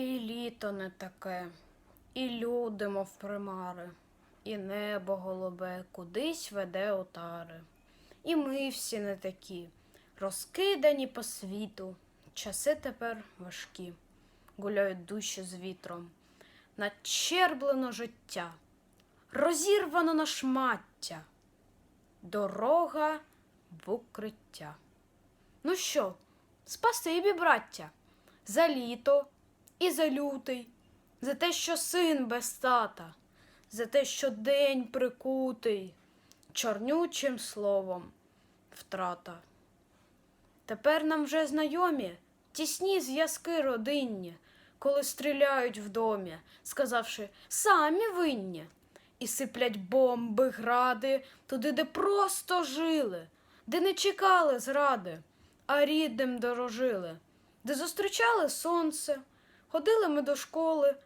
І літо не таке, і люди, мов примари, і небо голубе кудись веде отари. І ми всі не такі, розкидані по світу, часи тепер важкі, гуляють душі з вітром, начерблено життя, розірвано на шмаття, дорога в укриття. Ну що, спасибі, браття, за літо і за лютий, за те, що син без тата, за те, що день прикутий, чорнючим словом втрата. Тепер нам вже знайомі тісні зв'язки родинні, коли стріляють в домі, сказавши самі винні, і сиплять бомби, гради туди, де просто жили, де не чекали зради, а рідним дорожили, де зустрічали сонце, ходили ми до школи,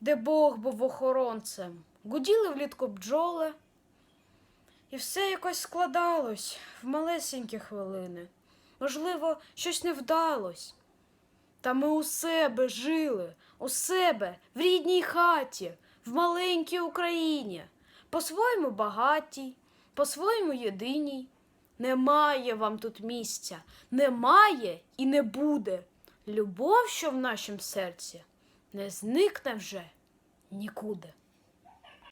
де Бог був охоронцем, гуділи влітку бджоли. І все якось складалось в малесенькі хвилини. Можливо, щось не вдалось. Та ми у себе жили, у себе, в рідній хаті, в маленькій Україні, по-своєму багатій, по-своєму єдиній. Немає вам тут місця, немає і не буде. Любов, що в нашім серці, не зникне вже нікуди.